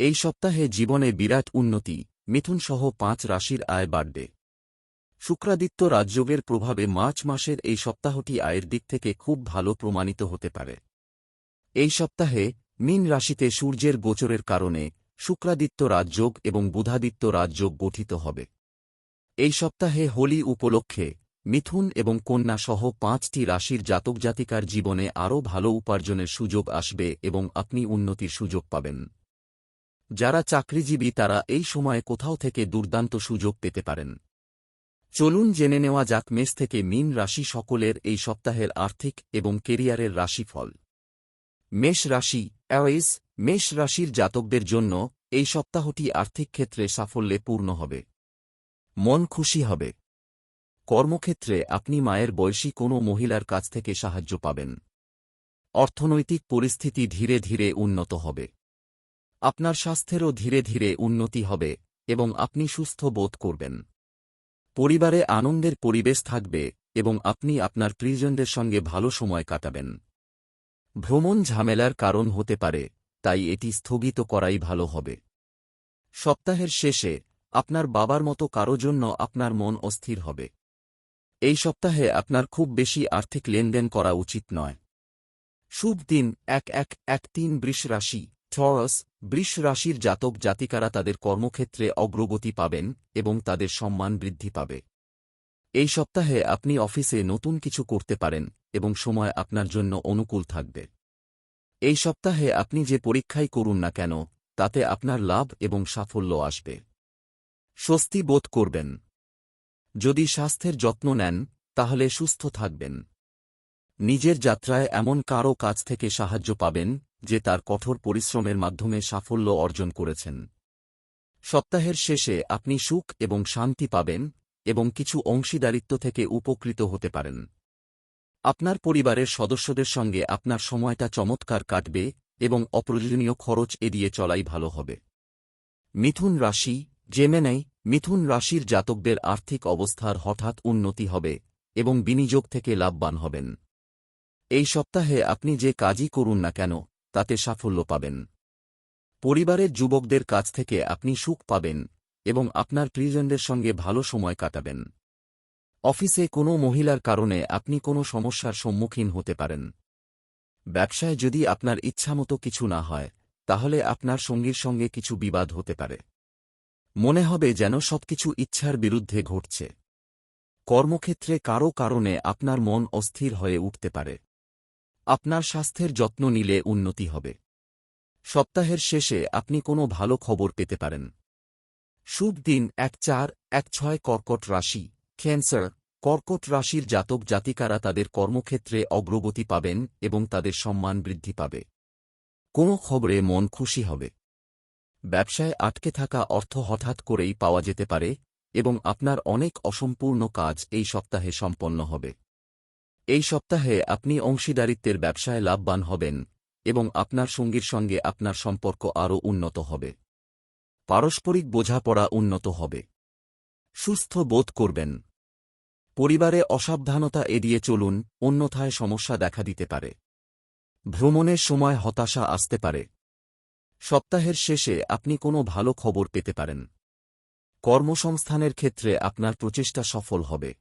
এই সপ্তাহে জীবনে বিরাট উন্নতি মিথুন সহ পাঁচ রাশির আয় বাড়বে। শুক্রাদিত্য রাজযোগের প্রভাবে মার্চ মাসের এই সপ্তাহটি আয়ের দিক থেকে খুব ভালো প্রমাণিত হতে পারে। এই সপ্তাহে মীন রাশিতে সূর্যের গোচরের কারণে শুক্রাদিত্য রাজযোগ এবং বুধাদিত্য রাজযোগ গঠিত হবে। এই সপ্তাহে হোলি উপলক্ষে মিথুন এবং কন্যা সহ পাঁচটি রাশির জাতক জাতিকার জীবনে আরও ভালো উপার্জনের সুযোগ আসবে এবং আপনি উন্নতির সুযোগ পাবেন। যারা চাকরিজীবী তারা এই সময়ে কোথাও থেকে দুর্দান্ত সুযোগ পেতে পারেন। চলুন জেনে নেওয়া যাক মেষ থেকে মিন রাশি সকলের এই সপ্তাহের আর্থিক এবং কেরিয়ারের রাশিফল। মেষ রাশি অ্যাওয়েস মেষ রাশির জাতকদের জন্য এই সপ্তাহটি আর্থিক ক্ষেত্রে সাফল্যে পূর্ণ হবে। মন খুশি হবে। কর্মক্ষেত্রে আপনি মায়ের বয়সী কোনো মহিলার কাছ থেকে সাহায্য পাবেন। অর্থনৈতিক পরিস্থিতি ধীরে ধীরে উন্নত হবে। আপনার স্বাস্থ্যেরও ধীরে ধীরে উন্নতি হবে এবং আপনি সুস্থ বোধ করবেন। পরিবারে আনন্দের পরিবেশ থাকবে এবং আপনি আপনার প্রিয়জনদের সঙ্গে ভালো সময় কাটাবেন। ভ্রমণ ঝামেলার কারণ হতে পারে, তাই এটি স্থগিত করাই ভালো হবে। সপ্তাহের শেষে আপনার বাবার মতো কারও জন্য আপনার মন অস্থির হবে। এই সপ্তাহে আপনার খুব বেশি আর্থিক লেনদেন করা উচিত নয়। শুভ দিন, এক এক এক তিন বৃষ রাশি। টরস বৃষ রাশির জাতক জাতিকারা তাদের কর্মক্ষেত্রে অগ্রগতি পাবেন এবং তাদের সম্মান বৃদ্ধি পাবে। এই সপ্তাহে আপনি অফিসে নতুন কিছু করতে পারেন এবং সময় আপনার জন্য অনুকূল থাকবে। এই সপ্তাহে আপনি যে পরীক্ষাই করুন না কেন, তাতে আপনার লাভ এবং সাফল্য আসবে। স্বস্তি বোধ করবেন। যদি স্বাস্থ্যের যত্ন নেন, তাহলে সুস্থ থাকবেন। নিজের যাত্রায় এমন কারও কাছ থেকে সাহায্য পাবেন যে তার কঠোর পরিশ্রমের মাধ্যমে সাফল্য অর্জন করেছেন। সপ্তাহের শেষে আপনি সুখ এবং শান্তি পাবেন এবং কিছু অংশীদারিত্ব থেকে উপকৃত হতে পারেন। আপনার পরিবারের সদস্যদের সঙ্গে আপনার সময়টা চমৎকার কাটবে এবং অপ্রয়োজনীয় খরচ এড়িয়ে চলাই ভালো হবে। মিথুন রাশি, জেমেনাই, মিথুন রাশির জাতকদের আর্থিক অবস্থার হঠাৎ উন্নতি হবে এবং বিনিয়োগ থেকে লাভবান হবেন। এই সপ্তাহে আপনি যে কাজই করুন না কেন তাতে সাফল্য পাবেন। পরিবারের যুবকদের কাছ থেকে আপনি সুখ পাবেন এবং আপনার প্রিয়জনদের সঙ্গে ভালো সময় কাটাবেন। অফিসে কোনো মহিলার কারণে আপনি কোনো সমস্যার সম্মুখীন হতে পারেন। ব্যবসায় যদি আপনার ইচ্ছামতো কিছু না হয়, তাহলে আপনার সঙ্গীর সঙ্গে কিছু বিবাদ হতে পারে। মনে হবে যেন সবকিছু ইচ্ছার বিরুদ্ধে ঘটছে। কর্মক্ষেত্রে কারও কারণে আপনার মন অস্থির হয়ে উঠতে পারে। আপনার স্বাস্থ্যের যত্ন নিলে উন্নতি হবে। সপ্তাহের শেষে আপনি কোনো ভালো খবর পেতে পারেন। শুভ দিন, এক চার, এক ছয় কর্কট রাশি, ক্যান্সার, কর্কট রাশির জাতক জাতিকারা তাদের কর্মক্ষেত্রে অগ্রগতি পাবেন এবং তাদের সম্মান বৃদ্ধি পাবে। কোনো খবরে মন খুশি হবে। ব্যবসায় আটকে থাকা অর্থ হঠাৎ করেই পাওয়া যেতে পারে এবং আপনার অনেক অসম্পূর্ণ কাজ এই সপ্তাহে সম্পন্ন হবে। এই সপ্তাহে আপনি অংশীদারিত্বের ব্যবসায় লাভবান হবেন এবং আপনার সঙ্গীর সঙ্গে আপনার সম্পর্ক আরও উন্নত হবে। পারস্পরিক বোঝাপড়া উন্নত হবে। সুস্থ বোধ করবেন। পরিবারে অসাবধানতা এড়িয়ে চলুন, অন্যথায় সমস্যা দেখা দিতে পারে। ভ্রমণের সময় হতাশা আসতে পারে। সপ্তাহের শেষে আপনি কোনো ভালো খবর পেতে পারেন। কর্মসংস্থানের ক্ষেত্রে আপনার প্রচেষ্টা সফল হবে।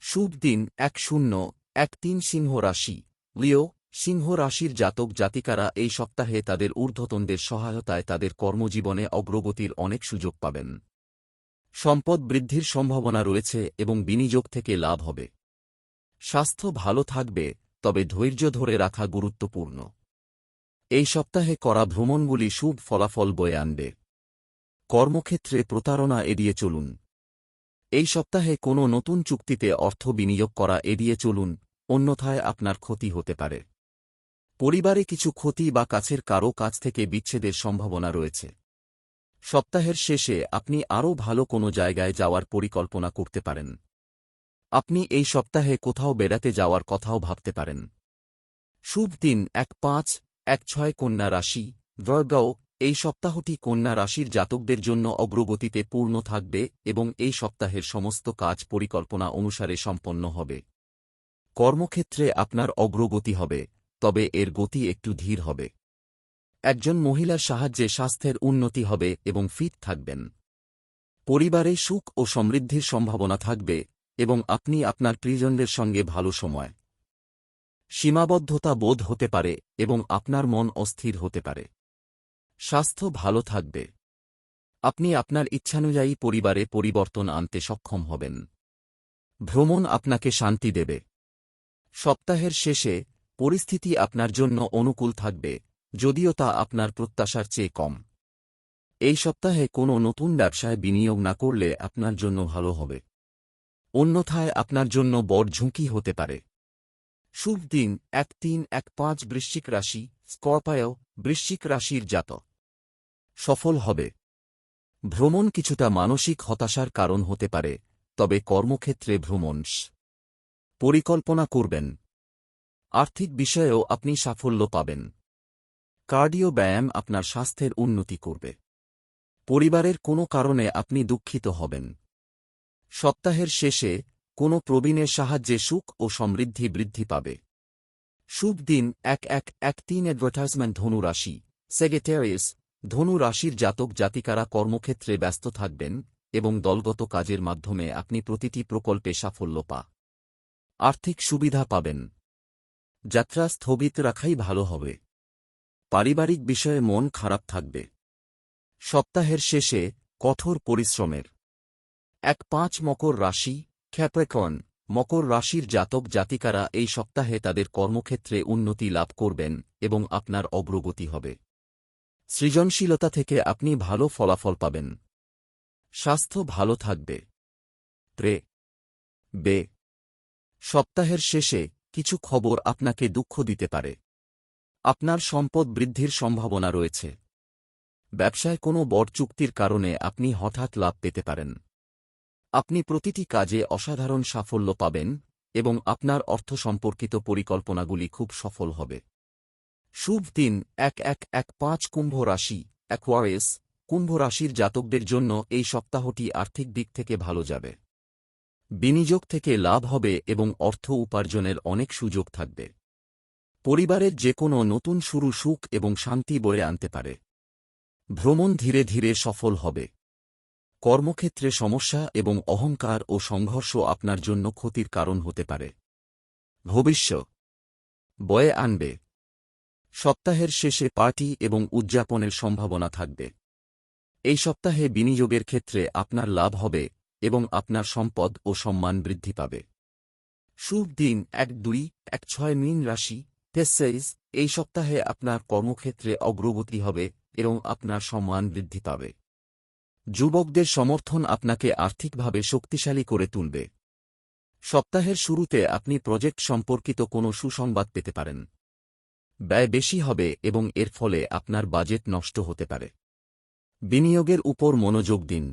শুভ দিন, এক শূন্য, এক তিন সিংহ রাশি। লিও, সিংহ রাশির জাতক জাতিকারা এই সপ্তাহে তাদের ঊর্ধ্বতনদের সহায়তায় তাদের কর্মজীবনে অগ্রগতির অনেক সুযোগ পাবেন। সম্পদ বৃদ্ধির সম্ভাবনা রয়েছে এবং বিনিয়োগ থেকে লাভ হবে। স্বাস্থ্য ভালো থাকবে, তবে ধৈর্য ধরে রাখা গুরুত্বপূর্ণ। এই সপ্তাহে করা ভ্রমণগুলি শুভ ফলাফল বয়ে আনবে। কর্মক্ষেত্রে প্রতারণা এড়িয়ে চলুন। এই সপ্তাহে কোনো নতুন চুক্তিতে অর্থ বিনিয়োগ করা এড়িয়ে চলুন, অন্যথায় আপনার ক্ষতি হতে পারে। পরিবারে কিছু ক্ষতি বা কাছের কারও কাছ থেকে বিচ্ছেদের সম্ভাবনা রয়েছে। সপ্তাহের শেষে আপনি আরও ভালো কোনো জায়গায় যাওয়ার পরিকল্পনা করতে পারেন। আপনি এই সপ্তাহে কোথাও বেড়াতে যাওয়ার কথাও ভাবতে পারেন। শুভ দিন, এক পাঁচ, এক ছয় কন্যা রাশি, দ্রগাও এই সপ্তাহটি কন্যা রাশির জাতকদের জন্য অগ্রগতিতে পূর্ণ থাকবে এবং এই সপ্তাহের সমস্ত কাজ পরিকল্পনা অনুসারে সম্পন্ন হবে। কর্মক্ষেত্রে আপনার অগ্রগতি হবে, তবে এর গতি একটু ধীর হবে। একজন মহিলার সাহায্যে স্বাস্থ্যের উন্নতি হবে এবং ফিট থাকবেন। পরিবারে সুখ ও সমৃদ্ধির সম্ভাবনা থাকবে এবং আপনি আপনার প্রিয়জনদের সঙ্গে ভালো সময়। সীমাবদ্ধতা বোধ হতে পারে এবং আপনার মন অস্থির হতে পারে। স্বাস্থ্য ভালো থাকবে। আপনি আপনার ইচ্ছানুযায়ী পরিবারে পরিবর্তন আনতে সক্ষম হবেন। ভ্রমণ আপনাকে শান্তি দেবে। সপ্তাহের শেষে পরিস্থিতি আপনার জন্য অনুকূল থাকবে, যদিও তা আপনার প্রত্যাশার চেয়ে কম। এই সপ্তাহে কোনো নতুন ব্যবসায় বিনিয়োগ না করলে আপনার জন্য ভালো হবে। অন্যথায় আপনার জন্য বড় ঝুঁকি হতে পারে। শুভ দিন, এক তিন এক পাঁচ বৃশ্চিক রাশি, স্কর্পায় বৃশ্চিক রাশির জাত সফল হবে। ভ্রমণ কিছুটা মানসিক হতাশার কারণ হতে পারে, তবে কর্মক্ষেত্রে ভ্রমণ পরিকল্পনা করবেন। আর্থিক বিষয়েও আপনি সাফল্য পাবেন। কার্ডিও ব্যায়াম আপনার স্বাস্থ্যের উন্নতি করবে। পরিবারের কোনো কারণে আপনি দুঃখিত হবেন। সপ্তাহের শেষে কোনো প্রবীণের সাহায্যে সুখ ও সমৃদ্ধি বৃদ্ধি পাবে। শুভ দিন, এক এক এক তিন অ্যাডভার্টাইজমেন্ট ধনু রাশি সেক্রেটারিস ধনু রাশির জাতক জাতিকারা কর্মক্ষেত্রে ব্যস্ত থাকবেন এবং দলগত কাজের মাধ্যমে আপনি প্রতিটি প্রকল্পে সাফল্য পা। আর্থিক সুবিধা পাবেন। যাত্রা স্থগিত রাখাই ভালো হবে। পারিবারিক বিষয়ে মন খারাপ থাকবে। সপ্তাহের শেষে কঠোর পরিশ্রমের। এক পাঁচ মকর রাশি খ্যাপ্রেকন মকর রাশির জাতক জাতিকারা এই সপ্তাহে তাদের কর্মক্ষেত্রে উন্নতি লাভ করবেন এবং আপনার অগ্রগতি হবে। সৃজনশীলতা থেকে আপনি ভালো ফলাফল পাবেন। স্বাস্থ্য ভালো থাকবে। প্রে বে। সপ্তাহের শেষে কিছু খবর আপনাকে দুঃখ দিতে পারে। আপনার সম্পদ বৃদ্ধির সম্ভাবনা রয়েছে। ব্যবসায় কোনো বড় চুক্তির কারণে আপনি হঠাৎ লাভ পেতে পারেন। আপনি প্রতিটি কাজে অসাধারণ সাফল্য পাবেন এবং আপনার অর্থ সম্পর্কিত পরিকল্পনাগুলি খুব সফল হবে। শুভ দিন, এক এক এক পাঁচ কুম্ভ রাশি অ্যাকোয়ারেস কুম্ভ রাশির জাতকদের জন্য এই সপ্তাহটি আর্থিক দিক থেকে ভালো যাবে। বিনিয়োগ থেকে লাভ হবে এবং অর্থ উপার্জনের অনেক সুযোগ থাকবে। পরিবারের যে কোনো নতুন শুরু সুখ এবং শান্তি বয়ে আনতে পারে। ভ্রমণ ধীরে ধীরে সফল হবে। কর্মক্ষেত্রে সমস্যা এবং অহংকার ও সংঘর্ষ আপনার জন্য ক্ষতির কারণ হতে পারে। ভবিষ্য বয়ে আনবে। সপ্তাহের শেষে পার্টি এবং উদযাপনের সম্ভাবনা থাকবে। এই সপ্তাহে বিনিয়োগের ক্ষেত্রে আপনার লাভ হবে এবং আপনার সম্পদ ও সম্মান বৃদ্ধি পাবে। শুভ দিন, এক দুই, এক ছয় মিন রাশি টেসাইজ এই সপ্তাহে আপনার কর্মক্ষেত্রে অগ্রগতি হবে এবং আপনার সম্মান বৃদ্ধি পাবে। যুবকদের সমর্থন আপনাকে আর্থিকভাবে শক্তিশালী করে তুলবে। সপ্তাহের শুরুতে আপনি প্রজেক্ট সম্পর্কিত কোনো সুসংবাদ পেতে পারেন। ব্যয় বেশি হবে এবং এর ফলে আপনার বাজেট নষ্ট হতে পারে। বিনিয়োগের উপর মনোযোগ দিন।